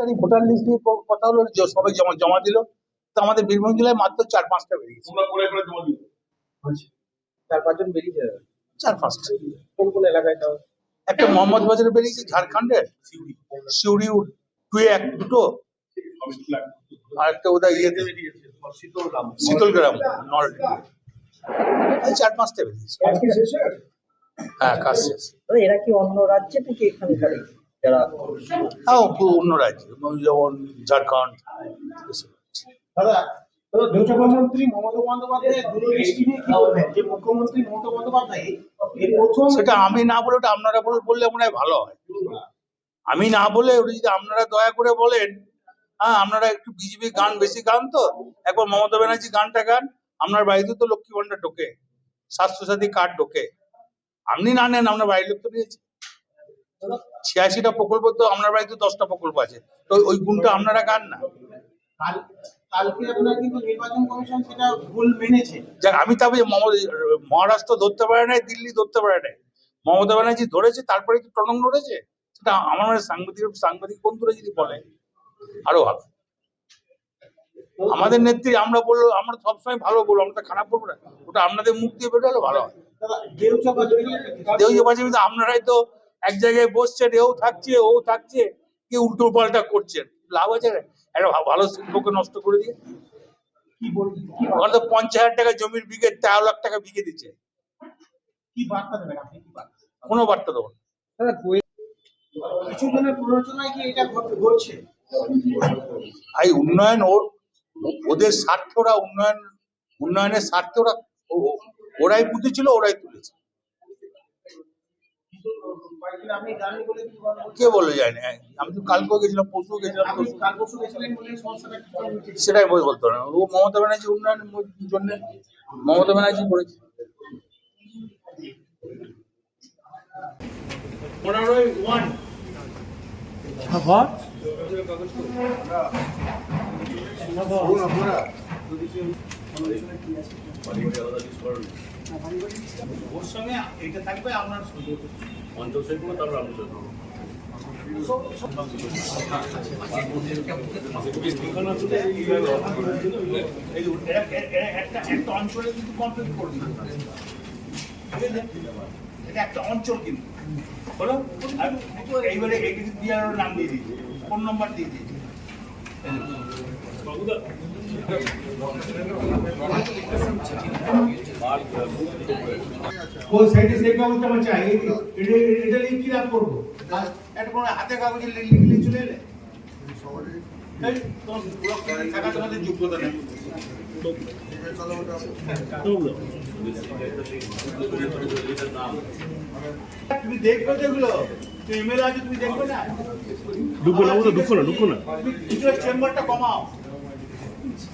তারই voter list নিয়ে কথা হলো সবাই জমা জমা দিল। তো আমাদের বীরভূম জেলায় মাত্র চার পাঁচটা বেরিয়েছে তোমরা করে করে জমা চার পাঁচজন বেরিয়েছে চার পাঁচটা। কোন কোন এলাকায় তাও? একটা মোহাম্মদ বাজারে বেরিয়েছে ঝাড়খণ্ডের? সিউড়ি। টু এক দুটো। আর একটা ওদের ইয়েতে শীতলগ্রাম। শীতলগ্রাম নর্থ চার পাঁচটা বেরিয়েছে হয়ে হ্যাঁ কাজ শেষ। এরা কি অন্য রাজ্যে থেকে এখানকার যারা হ্যাঁ অন্য রাজ্যে যেমন ঝাড়খণ্ড দাদা দাদা, মুখ্যমন্ত্রী মমতা বন্দ্যোপাধ্যায় দূরদৃষ্টি নিয়ে কি বলবেন? যে মুখ্যমন্ত্রী মমতা বন্দ্যোপাধ্যায় প্রথম সেটা আমি না বলে ওটা আপনারা বলে- বললে মনে হয় ভালো হয়। আমি না বলে ওটা যদি আপনারা দয়া করে বলেন হ্যাঁ আপনারা একটু বিজেপি গান বেশি গান তো একবার মমতা ব্যানার্জি গানটা গান আপনার বাড়িতে তো লক্ষ্মী ভান্ডার ঢোকে স্বাস্থ্যসাথী কার্ড ঢোকে। আপনি না নেন আপনার বাড়ির লোক তো নিয়েছে। ছিয়াশিটা প্রকল্প তো আপনার বাড়িতে দশটা প্রকল্প আছে। তো ওই গুণটা আপনারা না? যাক আমি তবে মহারাষ্ট্র ধরতে পারে নাই দিল্লি ধরতে পারে নাই। মমতা ব্যানার্জি ধরেছে তারপরে কি টনং ধরেছে সেটা আমার মনে সাংবাদিক সাংবাদিক বন্ধুরা যদি বলে আরও ভালো। আমাদের নেত্রী আমরা বলল আমরা সবসময় ভালো বলব আমরা তো খারাপ বলব না। ওটা আপনাদের মুখ দিয়ে বেরোলে ভালো হয়। বাজারে আপনারাই তো এক জায়গায় বসছেন এও থাকছে ও থাকছে কি উল্টো পাল্টা করছেন? লাভ আছে একটা ভালো শিল্পকে নষ্ট করে দিয়ে? কি বলবেন কি ওখানে তো পঞ্চাশ হাজার টাকা জমির বিঘে তেরো লাখ টাকা বিঘে দিচ্ছে। কি বার্তা দেবেন আপনি? কি বার্তা? কোনো বার্তা দেবো না। কিছু জনের প্ররোচনায় কি এটা ঘট- ঘটছে? এই উন্নয়ন ও ও- ওদের স্বার্থে ওরা উন্নয়ন উন্নয়নের স্বার্থে ওরা ও- ও- ওরাই বুঝেছিল ওরাই তুলেছে কয়েকদিন আপনি জানেন বলে কি বলে যায় না। আমি তো কালকেও গেছিলাম পরশু। গেছিলাম? সেটাই বই বলতো না। ও মমতা ব্যানার্জি উন্নয়নের জন্য মমতা ব্যানার্জি করেছে। পনেরোই ওয়ান। ওর সঙ্গে এটা থাকবে আপনার অঞ্চল তারপর আমরা শেখ এই যে এরা- এরা- এরা একটা একটা অঞ্চলে কিন্তু কমপ্লিট করবে এটা একটা অঞ্চল কিন্তু। হলো এইবারে বিআরও নাম দিয়ে দিয়েছে ফোন নম্বর দিয়ে দিয়েছে। কোন সাইডে সেই কাগজটা আমার চাই? এটা এটা নিয়ে কি লাভ করব? একটা কোনো হাতে কাগজে লিখলে চলে এলে। যোগ্যতা নেই। তুমি দেখবে তো এগুলো? তুমি এমএলএ আছে তুমি দেখবে না? ঢুকবো না তো না ঢুকবো না। তুমি চেম্বারটা কমাও।